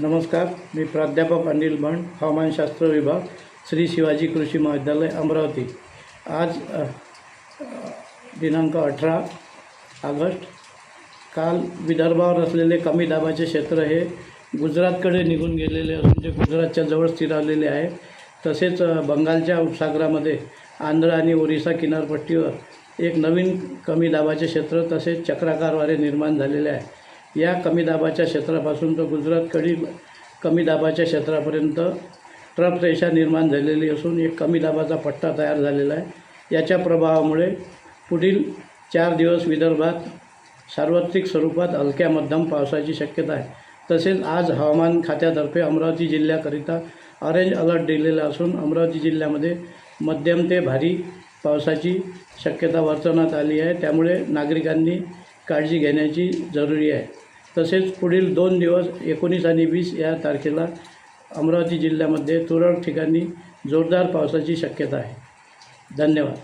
नमस्कार मी प्राध्यापक अनिल भंड हवामानशास्त्र विभाग श्री शिवाजी कृषी महाविद्यालय अमरावती. आज दिनांक अठरा ऑगस्ट काल विदर्भावर असलेले कमी दाबाचे क्षेत्र हे गुजरातकडे निघून गेलेले असून जे गुजरातच्या जवळ स्थिरावलेले आहे तसेच बंगालच्या उपसागरामध्ये आंध्र आणि ओरिसा किनारपट्टीवर एक नवीन कमी दाबाचे क्षेत्र तसेच चक्राकारवारे निर्माण झालेले आहे. या कमी दाबाच्या क्षेत्रापासून तर गुजरातकडील कमी दाबाच्या क्षेत्रापर्यंत ट्रफ रेषा निर्माण झालेली असून एक कमी दाबाचा पट्टा तयार झालेला आहे. याच्या प्रभावामुळे पुढील चार दिवस विदर्भात सार्वत्रिक स्वरूपात हलक्या मध्यम पावसाची शक्यता आहे. तसेच आज हवामान खात्यातर्फे अमरावती जिल्ह्याकरिता ऑरेंज अलर्ट दिलेला असून अमरावती जिल्ह्यामध्ये मध्यम ते भारी पावसाची शक्यता वर्तवण्यात आली आहे. त्यामुळे नागरिकांनी काळजी घेण्याची जरुरी आहे. तसेच पुढील दोन दिवस एकोणीस आणि वीस या तारखेला अमरावती जिल्ह्यामध्ये तुरळक ठिकाणी जोरदार पावसाची शक्यता आहे. धन्यवाद.